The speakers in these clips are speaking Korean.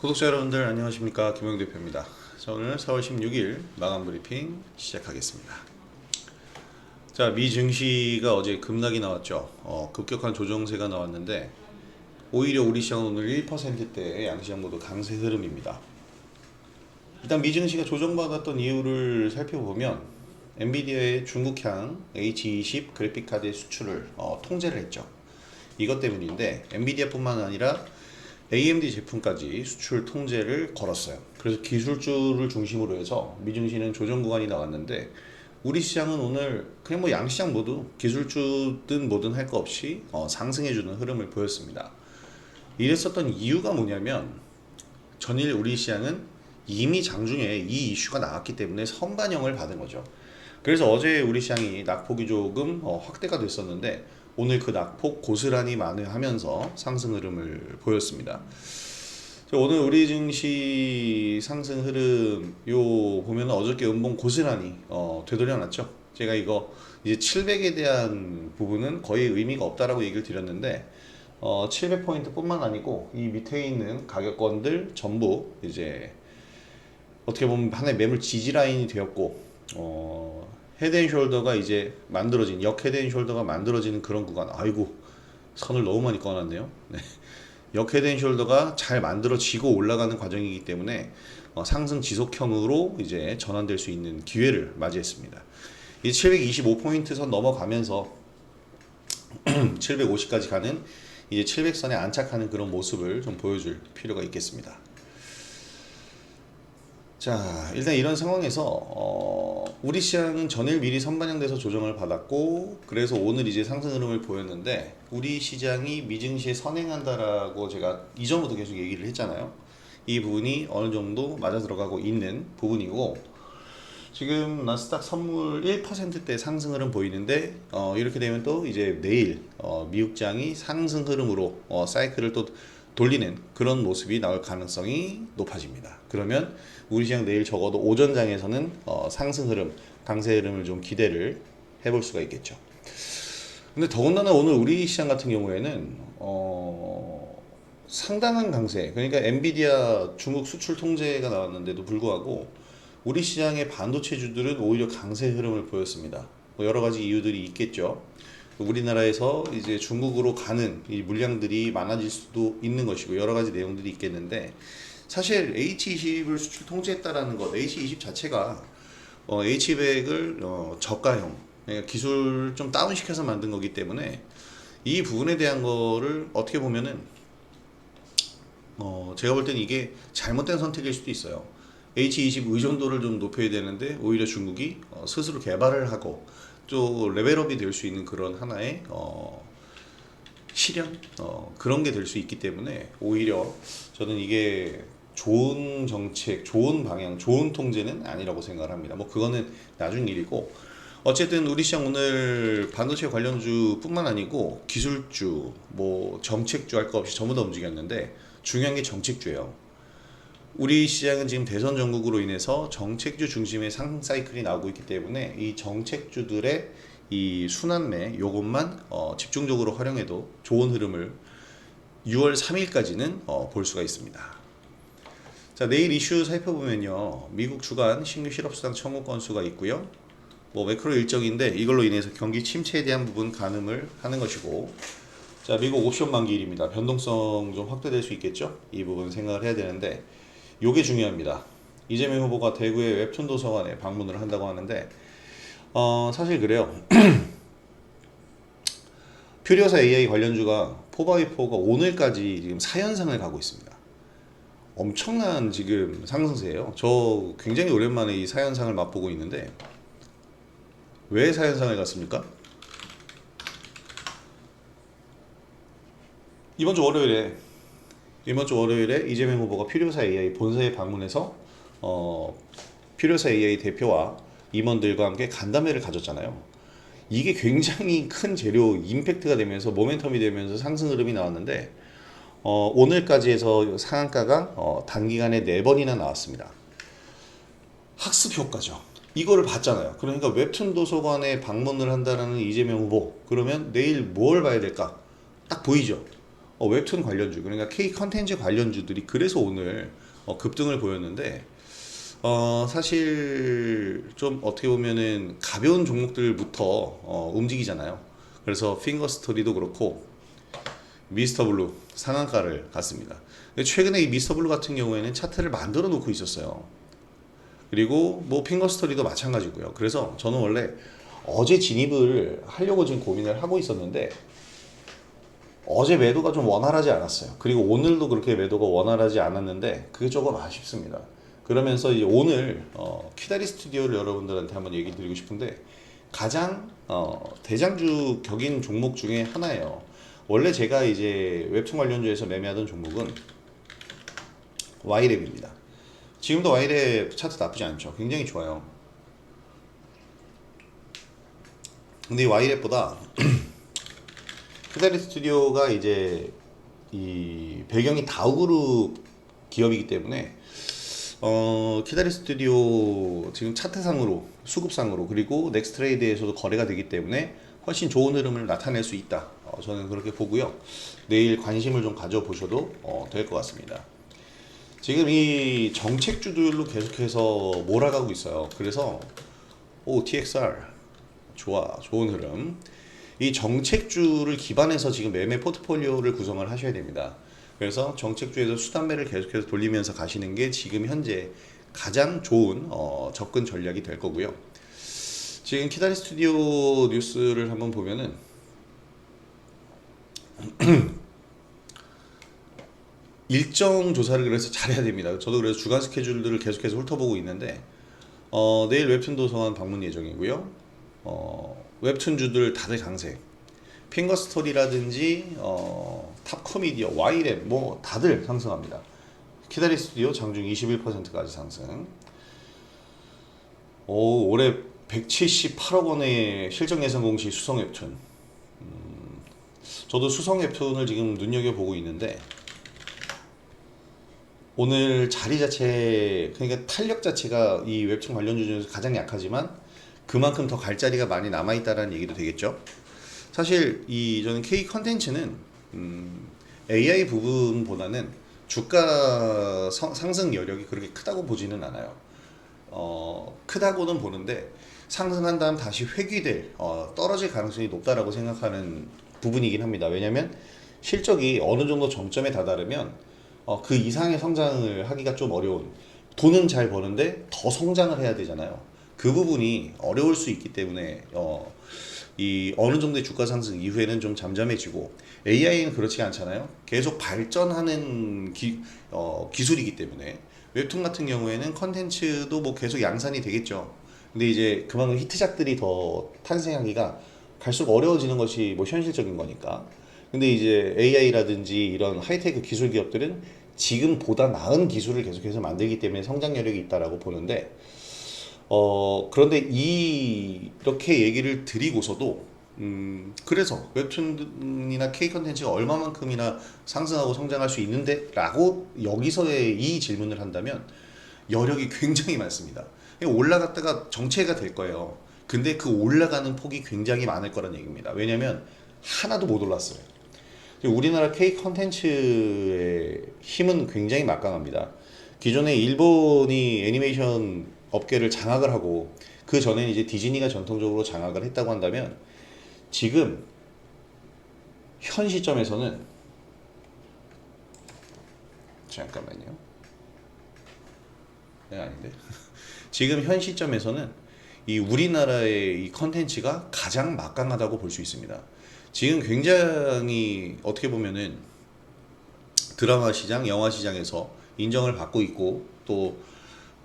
구독자 여러분들 안녕하십니까 김영 대표입니다. 자 오늘 4월 16일 마감 브리핑 시작하겠습니다. 자 미 증시가 어제 급락이 나왔죠. 어, 급격한 조정세가 나왔는데 오히려 우리 시장은 오늘 1%대 양시장 모두 강세 흐름입니다. 일단 미 증시가 조정받았던 이유를 살펴보면 엔비디아의 중국향 H20 그래픽 카드의 수출을 어, 통제를 했죠. 이것 때문인데 엔비디아뿐만 아니라 AMD 제품까지 수출 통제를 걸었어요. 그래서 기술주를 중심으로 해서 미증시는 조정 구간이 나왔는데 우리 시장은 오늘 그냥 뭐 양시장 모두 기술주든 뭐든 할 거 없이 어, 상승해주는 흐름을 보였습니다. 이랬었던 이유가 뭐냐면 전일 우리 시장은 이미 장중에 이 이슈가 나왔기 때문에 선반영을 받은 거죠. 그래서 어제 우리 시장이 낙폭이 조금 어, 확대가 됐었는데 오늘 그 낙폭 고스란히 만회하면서 상승 흐름을 보였습니다. 자, 오늘 우리 증시 상승 흐름 요 보면 어저께 음봉 고스란히 어, 되돌려놨죠. 제가 이거 이제 700에 대한 부분은 거의 의미가 없다라고 얘기를 드렸는데 어, 700포인트뿐만 아니고 이 밑에 있는 가격권들 전부 이제 어떻게 보면 하나의 매물 지지 라인이 되었고 어, 헤드앤숄더가 이제 만들어진 역 헤드앤숄더가 만들어지는 그런 구간 아이고 선을 너무 많이 꺼놨네요 네. 역 헤드앤숄더가 잘 만들어지고 올라가는 과정이기 때문에 어, 상승 지속형으로 이제 전환될 수 있는 기회를 맞이했습니다 이 725포인트 선 넘어가면서 750까지 가는 이제 700선에 안착하는 그런 모습을 좀 보여줄 필요가 있겠습니다. 자, 일단 이런 상황에서 어, 우리 시장은 전일 미리 선반영돼서 조정을 받았고 그래서 오늘 이제 상승 흐름을 보였는데 우리 시장이 미증시에 선행한다라고 제가 이전부터 계속 얘기를 했잖아요. 이 부분이 어느 정도 맞아 들어가고 있는 부분이고 지금 나스닥 선물 1%대 상승 흐름 보이는데 어, 이렇게 되면 또 이제 내일 어, 미국장이 상승 흐름으로 어, 사이클을 또 돌리는 그런 모습이 나올 가능성이 높아집니다. 그러면 우리 시장 내일 적어도 오전장에서는 어, 상승 흐름, 강세 흐름을 좀 기대를 해볼 수가 있겠죠. 근데 더군다나 오늘 우리 시장 같은 경우에는 어, 상당한 강세, 그러니까 엔비디아 중국 수출 통제가 나왔는데도 불구하고 우리 시장의 반도체주들은 오히려 강세 흐름을 보였습니다. 뭐 여러 가지 이유들이 있겠죠. 우리나라에서 이제 중국으로 가는 이 물량들이 많아질 수도 있는 것이고 여러 가지 내용들이 있겠는데 사실 H20을 수출 통제했다라는 것, H20 자체가 어, H100을 어, 저가형 그러니까 기술 좀 다운시켜서 만든 거기 때문에 이 부분에 대한 거를 어떻게 보면은 어, 제가 볼 때는 이게 잘못된 선택일 수도 있어요. H20 의존도를 좀 높여야 되는데 오히려 중국이 어, 스스로 개발을 하고 또 레벨업이 될 수 있는 그런 하나의 어, 실현 어, 그런 게 될 수 있기 때문에 오히려 저는 이게 좋은 정책, 좋은 방향, 좋은 통제는 아니라고 생각을 합니다. 뭐 그거는 나중 일이고 어쨌든 우리 시장 오늘 반도체 관련주뿐만 아니고 기술주, 뭐 정책주 할 거 없이 전부 다 움직였는데 중요한 게 정책주예요. 우리 시장은 지금 대선 전국으로 인해서 정책주 중심의 상승 사이클이 나오고 있기 때문에 이 정책주들의 이 순환매 요것만 어, 집중적으로 활용해도 좋은 흐름을 6월 3일까지는 어, 볼 수가 있습니다. 자 내일 이슈 살펴보면요. 미국 주간 신규 실업수당 청구 건수가 있고요. 뭐 매크로 일정인데 이걸로 인해서 경기 침체에 대한 부분 가늠을 하는 것이고. 자 미국 옵션 만기일입니다. 변동성 좀 확대될 수 있겠죠? 이 부분 생각을 해야 되는데 요게 중요합니다 이재명 후보가 대구의 웹툰 도서관에 방문을 한다고 하는데 어 사실 그래요 퓨리오사 AI 관련주가 포바이포가 오늘까지 지금 4연상을 가고 있습니다 엄청난 지금 상승세예요. 저 굉장히 오랜만에 이 사연상을 맛보고 있는데 왜 사연상을 갔습니까? 이번 주 월요일에 이번 주 월요일에 이재명 후보가 필요사 AI 본사에 방문해서 어, 필요사 AI 대표와 임원들과 함께 간담회를 가졌잖아요. 이게 굉장히 큰 재료 임팩트가 되면서 모멘텀이 되면서 상승 흐름이 나왔는데 어, 오늘까지 해서 상한가가 어, 단기간에 네 번이나 나왔습니다. 학습 효과죠. 이거를 봤잖아요. 그러니까 웹툰 도서관에 방문을 한다라는 이재명 후보. 그러면 내일 뭘 봐야 될까? 딱 보이죠. 어, 웹툰 관련주 그러니까 K 컨텐츠 관련주들이 그래서 오늘 어, 급등을 보였는데 어, 사실 좀 어떻게 보면은 가벼운 종목들부터 어, 움직이잖아요. 그래서 핑거 스토리도 그렇고 미스터 블루 상한가를 갔습니다. 최근에 이 미스터 블루 같은 경우에는 차트를 만들어 놓고 있었어요. 그리고 뭐 핑거 스토리도 마찬가지고요. 그래서 저는 원래 어제 진입을 하려고 지금 고민을 하고 있었는데 어제 매도가 좀 원활하지 않았어요. 그리고 오늘도 그렇게 매도가 원활하지 않았는데 그게 조금 아쉽습니다. 그러면서 이제 오늘 어, 키다리 스튜디오를 여러분들한테 한번 얘기 드리고 싶은데 가장 어, 대장주 격인 종목 중에 하나예요. 원래 제가 이제 웹툰 관련주에서 매매하던 종목은 와이랩입니다. 지금도 와이랩 차트 나쁘지 않죠. 굉장히 좋아요. 근데 이 와이랩보다 키다리 스튜디오가 이제 이 배경이 다우그룹 기업이기 때문에 어, 키다리 스튜디오 지금 차트상으로 수급상으로 그리고 넥스트레이드에서도 거래가 되기 때문에 훨씬 좋은 흐름을 나타낼 수 있다. 어, 저는 그렇게 보고요. 내일 관심을 좀 가져보셔도 어, 될것 같습니다. 지금 이 정책주들로 계속해서 몰아가고 있어요. 그래서 오 TXR 좋아 좋은 흐름. 이 정책주를 기반해서 지금 매매 포트폴리오를 구성을 하셔야 됩니다. 그래서 정책주에서 수단매를 계속해서 돌리면서 가시는 게 지금 현재 가장 좋은 어, 접근 전략이 될 거고요. 지금 키다리 스튜디오 뉴스를 한번 보면은 일정 조사를 그래서 잘해야 됩니다. 저도 그래서 주간 스케줄들을 계속해서 훑어보고 있는데 어, 내일 웹툰 도서관 방문 예정이고요. 어, 웹툰주들 다들 강세. 핑거 스토리라든지 어, 탑 코미디어, 와이랩 뭐 다들 상승합니다. 키다리 스튜디오 장중 21%까지 상승. 오, 올해 178억 원의 실적 예상 공시 수성 웹툰. 음, 저도 수성 웹툰을 지금 눈여겨 보고 있는데 오늘 자리 자체 그러니까 탄력 자체가 이 웹툰 관련주 중에서 가장 약하지만 그만큼 더 갈 자리가 많이 남아 있다라는 얘기도 되겠죠. 사실 이 저는 K 컨텐츠는 음, AI 부분보다는 주가 성- 상승 여력이 그렇게 크다고 보지는 않아요. 어, 크다고는 보는데 상승한 다음 다시 회귀될 어, 떨어질 가능성이 높다라고 생각하는 부분이긴 합니다. 왜냐하면 실적이 어느 정도 정점에 다다르면 어, 그 이상의 성장을 하기가 좀 어려운 돈은 잘 버는데 더 성장을 해야 되잖아요. 그 부분이 어려울 수 있기 때문에 어, 이 어느 정도의 주가 상승 이후에는 좀 잠잠해지고 AI는 그렇지 않잖아요. 계속 발전하는 기, 어, 기술이기 때문에 웹툰 같은 경우에는 컨텐츠도 뭐 계속 양산이 되겠죠. 근데 이제 그만큼 히트작들이 더 탄생하기가 갈수록 어려워지는 것이 뭐 현실적인 거니까. 근데 이제 AI라든지 이런 하이테크 기술 기업들은 지금보다 나은 기술을 계속해서 만들기 때문에 성장 여력이 있다라고 보는데 어 그런데 이 이렇게 얘기를 드리고서도 음 그래서 웹툰이나 K 컨텐츠가 얼마만큼이나 상승하고 성장할 수 있는데 라고 여기서의 이 질문을 한다면 여력이 굉장히 많습니다. 올라갔다가 정체가 될 거예요. 근데 그 올라가는 폭이 굉장히 많을 거란 얘기입니다. 왜냐면 하나도 못 올랐어요. 우리나라 K 컨텐츠의 힘은 굉장히 막강합니다. 기존에 일본이 애니메이션 업계를 장악을 하고 그 전에는 이제 디즈니가 전통적으로 장악을 했다고 한다면 지금 현 시점에서는 잠깐만요. 네 아닌데 지금 현 시점에서는 이 우리나라의 이 컨텐츠가 가장 막강하다고 볼 수 있습니다. 지금 굉장히 어떻게 보면은 드라마 시장, 영화 시장에서 인정을 받고 있고 또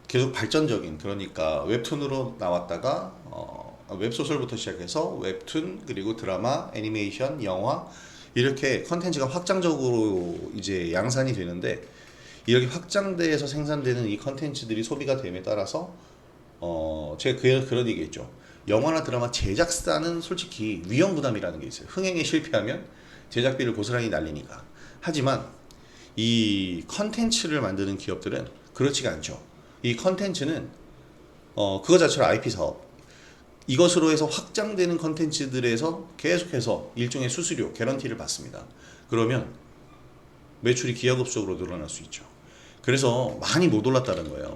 계속 발전적인 그러니까 웹툰으로 나왔다가 어, 웹소설부터 시작해서 웹툰 그리고 드라마, 애니메이션, 영화 이렇게 컨텐츠가 확장적으로 이제 양산이 되는데 이렇게 확장돼서 생산되는 이 컨텐츠들이 소비가 됨에 따라서 어 제가 그 그런 얘기했죠. 영화나 드라마 제작사는 솔직히 위험 부담이라는 게 있어요. 흥행에 실패하면 제작비를 고스란히 날리니까. 하지만 이 컨텐츠를 만드는 기업들은 그렇지가 않죠. 이 컨텐츠는 어 그거 자체로 IP 사업 이것으로 해서 확장되는 컨텐츠들에서 계속해서 일종의 수수료, 개런티를 받습니다. 그러면 매출이 기하급수적으로 늘어날 수 있죠. 그래서 많이 못 올랐다는 거예요.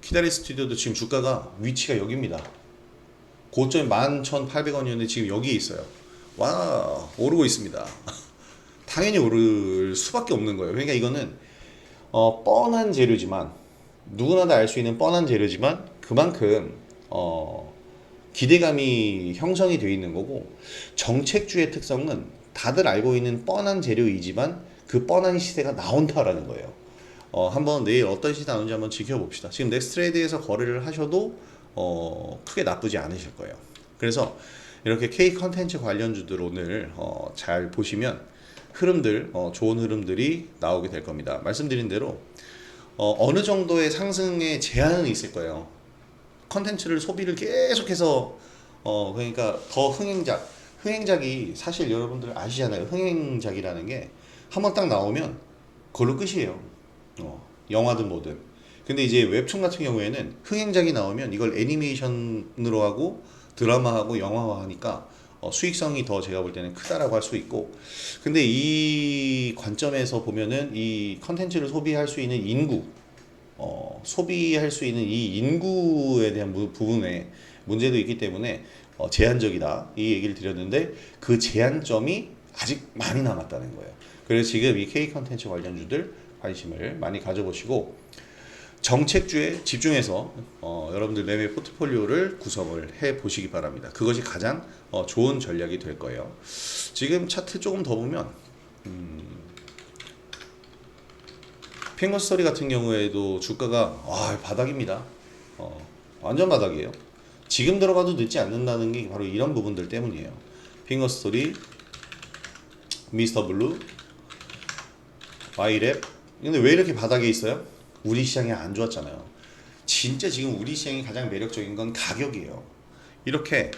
키다리 스튜디오도 지금 주가가 위치가 여기입니다. 고점이 11,800원이었는데 지금 여기에 있어요. 와, 오르고 있습니다. 당연히 오를 수밖에 없는 거예요. 그러니까 이거는 어, 뻔한 재료지만 누구나 다 알 수 있는 뻔한 재료지만 그만큼 어, 기대감이 형성이 되어 있는 거고 정책주의 특성은 다들 알고 있는 뻔한 재료이지만 그 뻔한 시세가 나온다라는 거예요. 어, 한번 내일 어떤 시세 나오는지 한번 지켜봅시다. 지금 넥스트레이드에서 거래를 하셔도 어, 크게 나쁘지 않으실 거예요. 그래서 이렇게 K 컨텐츠 관련주들 오늘 어, 잘 보시면 흐름들 어, 좋은 흐름들이 나오게 될 겁니다. 말씀드린 대로 어, 어느 정도의 상승의 제한은 있을 거예요. 컨텐츠를 소비를 계속해서 어 그러니까 더 흥행작 흥행작이 사실 여러분들 아시잖아요. 흥행작이라는 게 한번 딱 나오면 그걸로 끝이에요. 어, 영화든 뭐든. 근데 이제 웹툰 같은 경우에는 흥행작이 나오면 이걸 애니메이션으로 하고 드라마하고 영화화하니까 어, 수익성이 더 제가 볼 때는 크다라고 할 수 있고 근데 이 관점에서 보면은 이 컨텐츠를 소비할 수 있는 인구 어, 소비할 수 있는 이 인구에 대한 부, 부분에 문제도 있기 때문에 어, 제한적이다 이 얘기를 드렸는데 그 제한점이 아직 많이 남았다는 거예요. 그래서 지금 이 K 컨텐츠 관련주들 관심을 많이 가져보시고 정책주에 집중해서 어, 여러분들 매매 포트폴리오를 구성을 해 보시기 바랍니다. 그것이 가장 어, 좋은 전략이 될 거예요. 지금 차트 조금 더 보면 핑거스토리 같은 경우에도 주가가 와 바닥입니다. 어, 완전 바닥이에요. 지금 들어가도 늦지 않는다는 게 바로 이런 부분들 때문이에요. 핑거스토리, 미스터 블루, 와이랩. 근데 왜 이렇게 바닥에 있어요? 우리 시장이 안 좋았잖아요. 진짜 지금 우리 시장이 가장 매력적인 건 가격이에요. 이렇게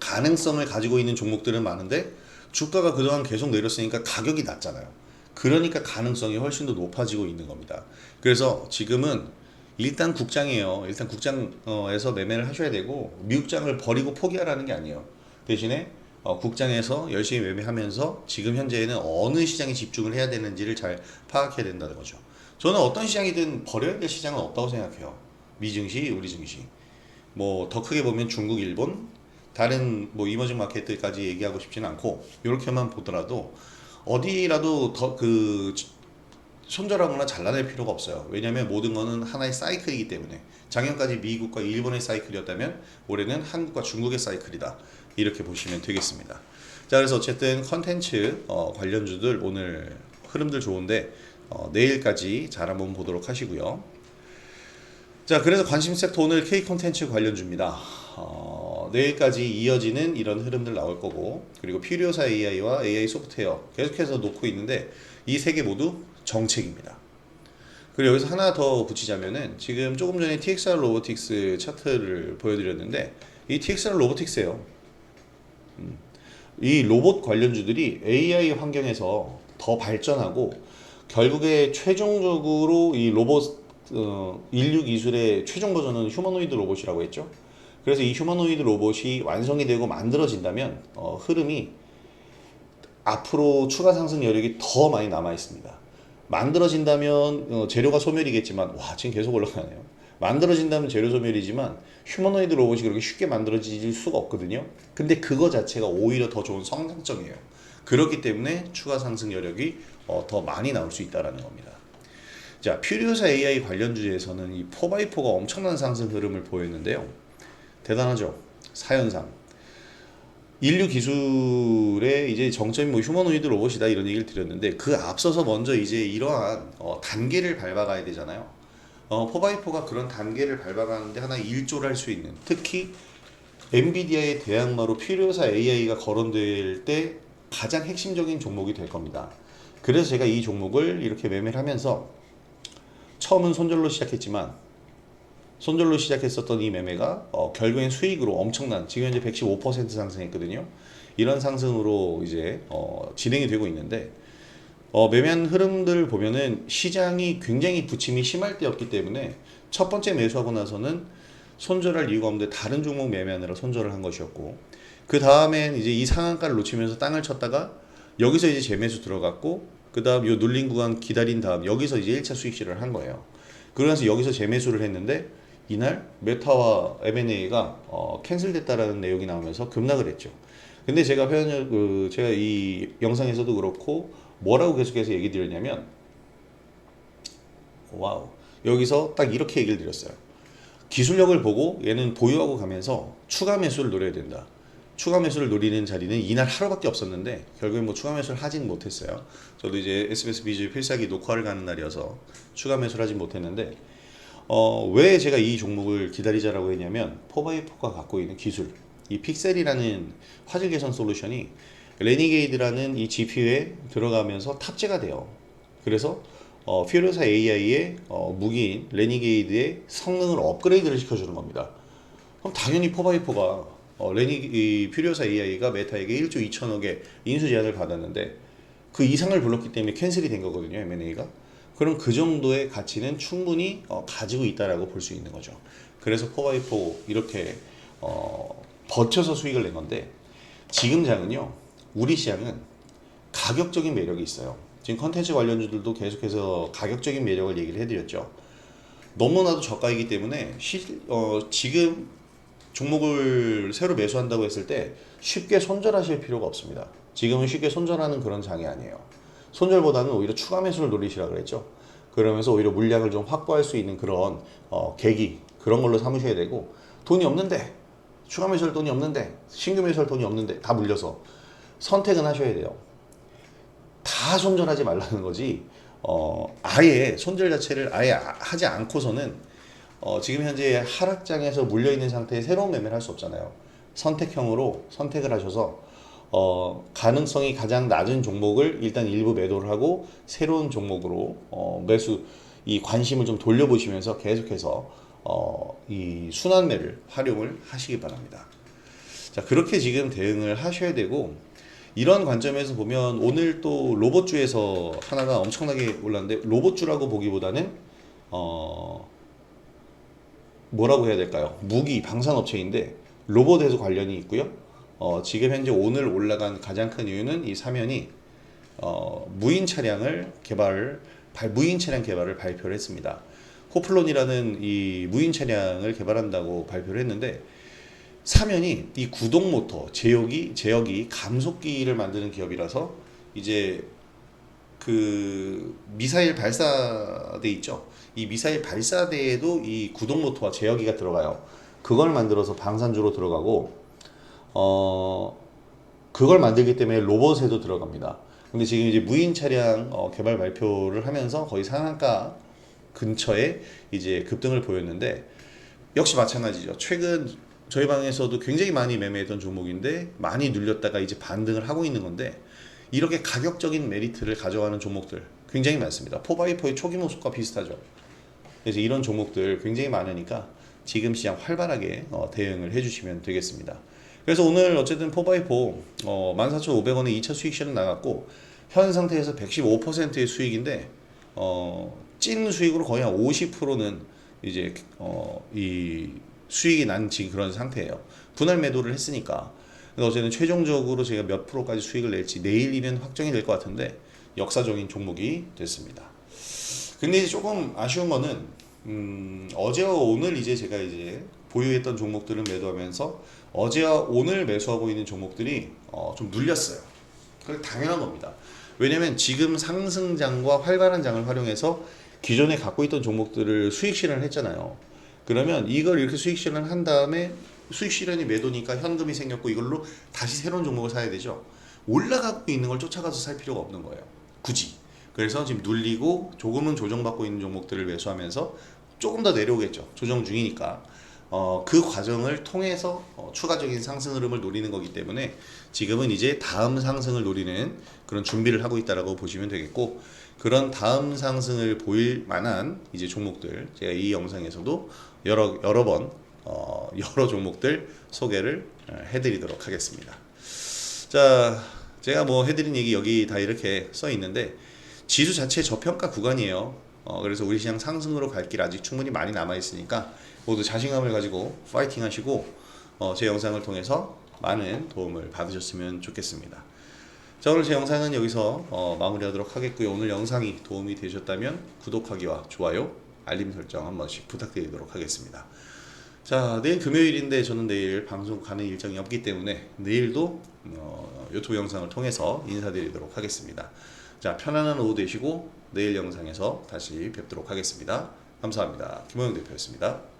가능성을 가지고 있는 종목들은 많은데 주가가 그동안 계속 내렸으니까 가격이 낮잖아요. 그러니까 가능성이 훨씬 더 높아지고 있는 겁니다. 그래서 지금은 일단 국장이에요. 일단 국장에서 매매를 하셔야 되고 미국장을 버리고 포기하라는 게 아니에요. 대신에 어, 국장에서 열심히 매매하면서 지금 현재는 어느 시장에 집중을 해야 되는지를 잘 파악해야 된다는 거죠. 저는 어떤 시장이든 버려야 될 시장은 없다고 생각해요. 미증시, 우리 증시. 뭐 더 크게 보면 중국, 일본, 다른 뭐 이머징 마켓들까지 얘기하고 싶지는 않고 이렇게만 보더라도 어디라도 더 그 손절하거나 잘라낼 필요가 없어요. 왜냐하면 모든 거는 하나의 사이클이기 때문에 작년까지 미국과 일본의 사이클이었다면 올해는 한국과 중국의 사이클이다. 이렇게 보시면 되겠습니다. 자 그래서 어쨌든 컨텐츠 어, 관련주들 오늘 흐름들 좋은데 어, 내일까지 잘 한번 보도록 하시고요. 자 그래서 관심 섹터 오늘 K 콘텐츠 관련주입니다. 어, 내일까지 이어지는 이런 흐름들 나올 거고 그리고 퓨리오사 AI와 AI 소프트웨어 계속해서 놓고 있는데 이 세 개 모두 정책입니다. 그리고 여기서 하나 더 붙이자면은 지금 조금 전에 TXR 로보틱스 차트를 보여드렸는데 이 TXR 로보틱스예요. 음, 이 로봇 관련주들이 AI 환경에서 더 발전하고 결국에 최종적으로 이 로봇 어, 인류 기술의 최종 버전은 휴머노이드 로봇이라고 했죠. 그래서 이 휴머노이드 로봇이 완성이 되고 만들어진다면 어, 흐름이 앞으로 추가 상승 여력이 더 많이 남아 있습니다. 만들어진다면 어, 재료가 소멸이겠지만 와 지금 계속 올라가네요. 만들어진다면 재료 소멸이지만 휴머노이드 로봇이 그렇게 쉽게 만들어질 수가 없거든요. 근데 그거 자체가 오히려 더 좋은 성장점이에요. 그렇기 때문에 추가 상승 여력이 어, 더 많이 나올 수 있다라는 겁니다. 자, 퓨리오사 AI 관련주에서는 이 4x4가 엄청난 상승 흐름을 보였는데요. 대단하죠. 사연상. 인류 기술의 이제 정점이 뭐 휴머노이드 로봇이다 이런 얘기를 드렸는데 그 앞서서 먼저 이제 이러한 어, 단계를 밟아가야 되잖아요. 어, 4x4가 그런 단계를 밟아가는데 하나 일조를 할 수 있는 특히 엔비디아의 대항마로 퓨리오사 AI가 거론될 때 가장 핵심적인 종목이 될 겁니다. 그래서 제가 이 종목을 이렇게 매매를 하면서 처음은 손절로 시작했지만 손절로 시작했었던 이 매매가 어, 결국엔 수익으로 엄청난 지금 현재 115% 상승했거든요. 이런 상승으로 이제 어, 진행이 되고 있는데 어, 매매한 흐름들 보면은 시장이 굉장히 부침이 심할 때였기 때문에 첫 번째 매수하고 나서는 손절할 이유가 없는데 다른 종목 매매하느라 손절을 한 것이었고 그 다음엔 이제 이 상한가를 놓치면서 땅을 쳤다가 여기서 이제 재매수 들어갔고 그 다음 요 눌린 구간 기다린 다음 여기서 이제 1차 수익 실현을 한 거예요. 그러면서 여기서 재매수를 했는데 이날 메타와 M&A가 어, 캔슬됐다라는 내용이 나오면서 급락을 했죠. 근데 제가 회원 그 제가 이 영상에서도 그렇고 뭐라고 계속해서 얘기 드렸냐면 와우 여기서 딱 이렇게 얘기를 드렸어요. 기술력을 보고 얘는 보유하고 가면서 추가 매수를 노려야 된다. 추가 매수를 노리는 자리는 이날 하루밖에 없었는데 결국엔 뭐 추가 매수를 하진 못했어요. 저도 이제 SBS 비즈 필살기 녹화를 가는 날이어서 추가 매수를 하진 못했는데 어, 왜 제가 이 종목을 기다리자라고 했냐면 포바이포가 갖고 있는 기술 이 픽셀이라는 화질 개선 솔루션이 레니게이드라는 이 GPU에 들어가면서 탑재가 돼요. 그래서 어, 퓨리오사 AI의 어, 무기인 레니게이드의 성능을 업그레이드를 시켜주는 겁니다. 그럼 당연히 포바이포가 어, 레니 이 퓨리오사 AI가 메타에게 1조 2천억의 인수 제안을 받았는데 그 이상을 불렀기 때문에 캔슬이 된 거거든요 M&A가. 그럼 그 정도의 가치는 충분히 어, 가지고 있다라고 볼 수 있는 거죠. 그래서 포바이포 이렇게 어, 버텨서 수익을 낸 건데 지금 장은요 우리 시장은 가격적인 매력이 있어요. 지금 컨텐츠 관련주들도 계속해서 가격적인 매력을 얘기를 해드렸죠. 너무나도 저가이기 때문에 시, 어, 지금 종목을 새로 매수한다고 했을 때 쉽게 손절하실 필요가 없습니다. 지금은 쉽게 손절하는 그런 장이 아니에요. 손절보다는 오히려 추가 매수를 노리시라 그랬죠. 그러면서 오히려 물량을 좀 확보할 수 있는 그런 어, 계기 그런 걸로 삼으셔야 되고 돈이 없는데 추가 매수할 돈이 없는데 신규 매수할 돈이 없는데 다 물려서 선택은 하셔야 돼요. 다 손절하지 말라는 거지. 어, 아예 손절 자체를 아예 아- 하지 않고서는 어, 지금 현재 하락장에서 물려 있는 상태에 새로운 매매를 할 수 없잖아요. 선택형으로 선택을 하셔서 어, 가능성이 가장 낮은 종목을 일단 일부 매도를 하고 새로운 종목으로 어, 매수 이 관심을 좀 돌려보시면서 계속해서 어, 이 순환매를 활용을 하시기 바랍니다. 자 그렇게 지금 대응을 하셔야 되고 이런 관점에서 보면 오늘 또 로봇주에서 하나가 엄청나게 올랐는데 로봇주라고 보기보다는 어 뭐라고 해야 될까요? 무기 방산업체인데 로봇에도 관련이 있고요. 어 지금 현재 오늘 올라간 가장 큰 이유는 이 사면이 어 무인 차량을 개발 발 무인 차량 개발을 발표를 했습니다. 호플론이라는 이 무인 차량을 개발한다고 발표를 했는데 사면이 이 구동 모터 제역이 제역이 감속기를 만드는 기업이라서 이제 그 미사일 발사대 있죠. 이 미사일 발사대에도 이 구동 모터와 제어기가 들어가요. 그걸 만들어서 방산주로 들어가고 어 그걸 만들기 때문에 로봇에도 들어갑니다. 근데 지금 이제 무인 차량 어, 개발 발표를 하면서 거의 상한가 근처에 이제 급등을 보였는데 역시 마찬가지죠. 최근 저희 방에서도 굉장히 많이 매매했던 종목인데 많이 눌렸다가 이제 반등을 하고 있는 건데 이렇게 가격적인 메리트를 가져가는 종목들 굉장히 많습니다. 포바이포의 초기 모습과 비슷하죠. 그래서 이런 종목들 굉장히 많으니까 지금 시장 활발하게 어, 대응을 해주시면 되겠습니다. 그래서 오늘 어쨌든 포바이포 어, 14,500원에 2차 수익 실현 나갔고 현 상태에서 115%의 수익인데 어, 찐 수익으로 거의 한 50%는 이제 어, 이 수익이 난 지금 그런 상태예요. 분할 매도를 했으니까. 그래서 어쨌든 최종적으로 제가 몇 프로까지 수익을 낼지 내일이면 확정이 될 것 같은데 역사적인 종목이 됐습니다. 근데 이제 조금 아쉬운 거는 음, 어제와 오늘 이제 제가 이제 보유했던 종목들을 매도하면서 어제와 오늘 매수하고 있는 종목들이 어, 좀 눌렸어요. 그게 당연한 겁니다. 왜냐면 지금 상승장과 활발한 장을 활용해서 기존에 갖고 있던 종목들을 수익 실현을 했잖아요. 그러면 이걸 이렇게 수익 실현을 한 다음에 수익 실현이 매도니까 현금이 생겼고 이걸로 다시 새로운 종목을 사야 되죠. 올라가고 있는 걸 쫓아가서 살 필요가 없는 거예요. 굳이. 그래서 지금 눌리고 조금은 조정받고 있는 종목들을 매수하면서 조금 더 내려오겠죠. 조정 중이니까. 어, 그 과정을 통해서 어, 추가적인 상승 흐름을 노리는 거기 때문에 지금은 이제 다음 상승을 노리는 그런 준비를 하고 있다라고 보시면 되겠고 그런 다음 상승을 보일 만한 이제 종목들 제가 이 영상에서도 여러 여러 번 어, 여러 종목들 소개를 어, 해드리도록 하겠습니다. 자, 제가 뭐 해드린 얘기 여기 다 이렇게 써 있는데 지수 자체 저평가 구간이에요. 어, 그래서 우리 시장 상승으로 갈 길 아직 충분히 많이 남아 있으니까 모두 자신감을 가지고 파이팅 하시고 어, 제 영상을 통해서 많은 도움을 받으셨으면 좋겠습니다. 자 오늘 제 영상은 여기서 어, 마무리하도록 하겠고요. 오늘 영상이 도움이 되셨다면 구독하기와 좋아요, 알림 설정 한 번씩 부탁드리도록 하겠습니다. 자 내일 금요일인데 저는 내일 방송 가는 일정이 없기 때문에 내일도 어, 유튜브 영상을 통해서 인사드리도록 하겠습니다. 자 편안한 오후 되시고 내일 영상에서 다시 뵙도록 하겠습니다. 감사합니다. 김호영 대표였습니다.